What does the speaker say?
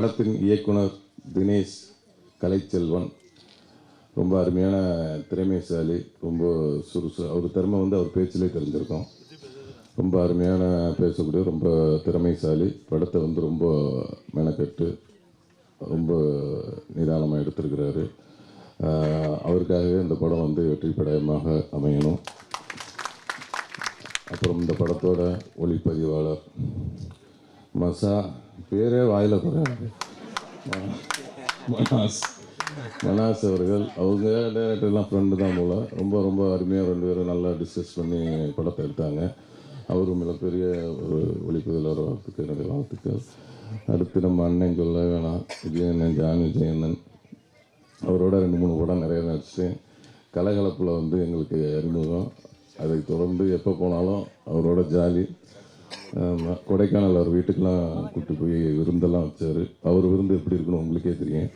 படத்தின் இயக்குனர் தினேஷ் கலைச்செல்வன். ரொம்ப அருமையான திறமைசாலி ரொம்ப சுறுசு அவர் திறமை வந்து அவர் பேச்சிலே தெரிஞ்சிருக்கோம். ரொம்ப அருமையான பேசக்கூடிய ரொம்ப திறமைசாலி. படத்தை வந்து ரொம்ப மெனக்கட்டு ரொம்ப நிதானமாக எடுத்திருக்கிறாரு. அவருக்காகவே இந்த படம் வந்து வெற்றி படமாக அமையணும். அப்புறம் இந்த படத்தோட ஒளிப்பதிவாளர் மசா பேரே வாயில் குறையாது. மனாஸ் மனாஸ் அவர்கள் அவங்க டேரக்டர்லாம் ஃப்ரெண்டு தான் போல். ரொம்ப ரொம்ப அருமையாக ரெண்டு பேரும் நல்லா டிஸ்கஸ் பண்ணி படத்தை எடுத்தாங்க. அவரும் மிகப்பெரிய ஒரு ஒளிப்பதிவாளர் வாழ்த்துக்கள் என்னுடைய வாழ்த்துக்கள். அடுத்து நம்ம அண்ணன் சொல்ல வேணாம். விஜயண்ணன் ஜான் விஜயண்ணன் அவரோட ரெண்டு மூணு படம் நிறைய நடிச்சேன் கலகலப்பில் வந்து எங்களுக்கு அறிமுகம். அதை தொடர்ந்து எப்போ போனாலும் அவரோட ஜாலி. கொடைக்கானல் அவர் வீட்டுக்கெலாம் கூப்பிட்டு போய் விருந்தெல்லாம் வச்சார். அவர் விருந்து எப்படி இருக்குன்னு உங்களுக்கே தெரியும்.